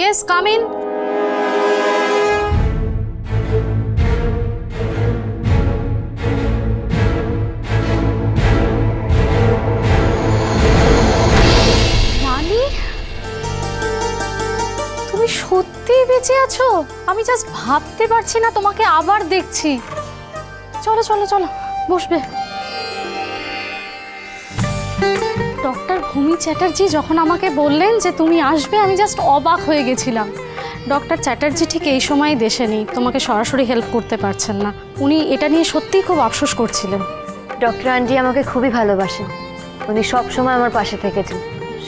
Yes come in তুমি সত্যিই বেঁচে আছো? আমি জাস্ট ভাবতে পারছি না, তোমাকে আবার দেখছি। চলো চলো চলো, বসবে। ডক্টর ভূমি চ্যাটার্জি যখন আমাকে বললেন যে তুমি আসবে আমি জাস্ট অবাক হয়ে গেছিলাম। ডক্টর চ্যাটার্জি ঠিক এই সময় দেশে নেই তোমাকে সরাসরি হেল্প করতে পারছেন না। উনি এটা নিয়ে সত্যিই খুব আফসোস করছিলেন। ডক্টর আন্টি আমাকে খুবই ভালোবাসেন। উনি সব সময় আমার পাশে থেকেছেন।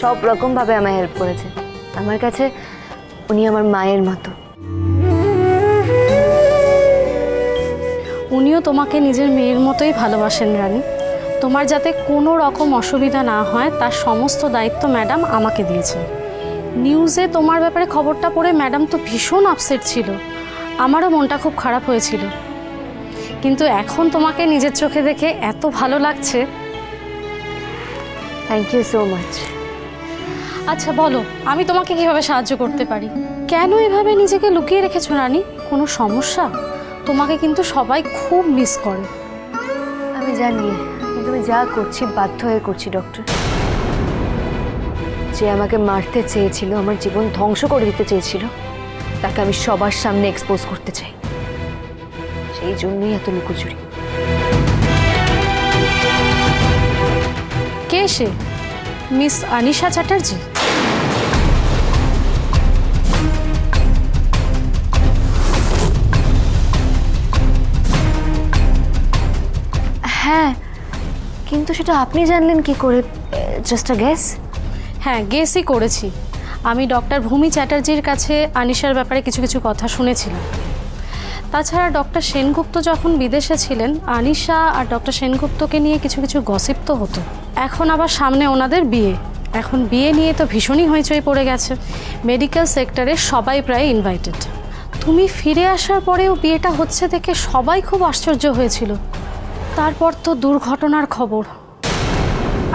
সব রকমভাবে আমায় হেল্প করেছেন। আমার কাছে উনি আমার মায়ের মতো। উনিও তোমাকে নিজের মেয়ের মতোই ভালোবাসেন রানী। তোমার যাতে কোনো রকম অসুবিধা না হয় তার সমস্ত দায়িত্ব ম্যাডাম আমাকে দিয়েছেন। নিউজে তোমার ব্যাপারে খবরটা পড়ে ম্যাডাম তো ভীষণ আপসেট ছিল। আমারও মনটা খুব খারাপ হয়েছিল। কিন্তু এখন তোমাকে নিজের চোখে দেখে এত ভালো লাগছে। থ্যাংক ইউ সো মাচ আচ্ছা বলো আমি তোমাকে কীভাবে সাহায্য করতে পারি? কেন এভাবে নিজেকে লুকিয়ে রেখেছো রানী? কোনো সমস্যা? তোমাকে কিন্তু সবাই খুব মিস করে। আমি জানি। কিন্তু আমি যা করছি বাধ্য হয়ে করছি ডক্টর যে আমাকে মারতে চেয়েছিল আমার জীবন ধ্বংস করে দিতে চেয়েছিল তাকে আমি সবার সামনে এক্সপোজ করতে চাই। সেই জন্যই এত লুকোচুরি। কে সে? মিস আনিশা চ্যাটার্জি? হ্যাঁ কিন্তু সেটা আপনি জানলেন কি করে? জাস্ট আ গেস হ্যাঁ গেসই করেছি। আমি ডক্টর ভূমি চ্যাটার্জির কাছে আনিশার ব্যাপারে কিছু কিছু কথা শুনেছিলাম। তাছাড়া ডক্টর সেনগুপ্ত যখন বিদেশে ছিলেন, আনিশা আর ডক্টর সেনগুপ্তকে নিয়ে কিছু কিছু গসিপ তো হতো। এখন আবার সামনে ওনাদের বিয়ে। এখন বিয়ে নিয়ে তো ভীষণই হইচই পড়ে গেছে। মেডিকেল সেক্টরে সবাই প্রায় ইনভাইটেড তুমি ফিরে আসার পরেও বিয়েটা হচ্ছে দেখে সবাই খুব আশ্চর্য হয়েছিল। তারপর তো দুর্ঘটনার খবর।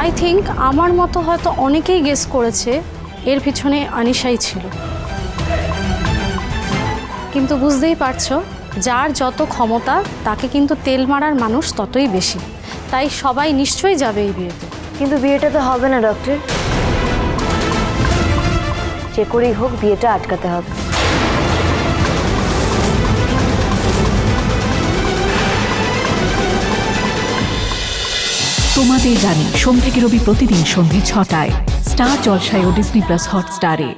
আই থিঙ্ক আমার মতো হয়তো অনেকেই গেস করেছে এর পিছনে আনিশাই ছিল। কিন্তু বুঝতেই পারছ, যার যত ক্ষমতা, তাকে কিন্তু তেল মারার মানুষ ততই বেশি। তাই সবাই নিশ্চয়ই যাবে এই বিয়েতে। কিন্তু বিয়েটা তো হবে না ডক্টর যে করেই হোক, বিয়েটা আটকাতে হবে। তোমাদের জানি সোম থেকে রবি প্রতিদিন সন্ধে ছটায়। স্টার জলসায় ও ডিসনি প্লাস হটস্টারে।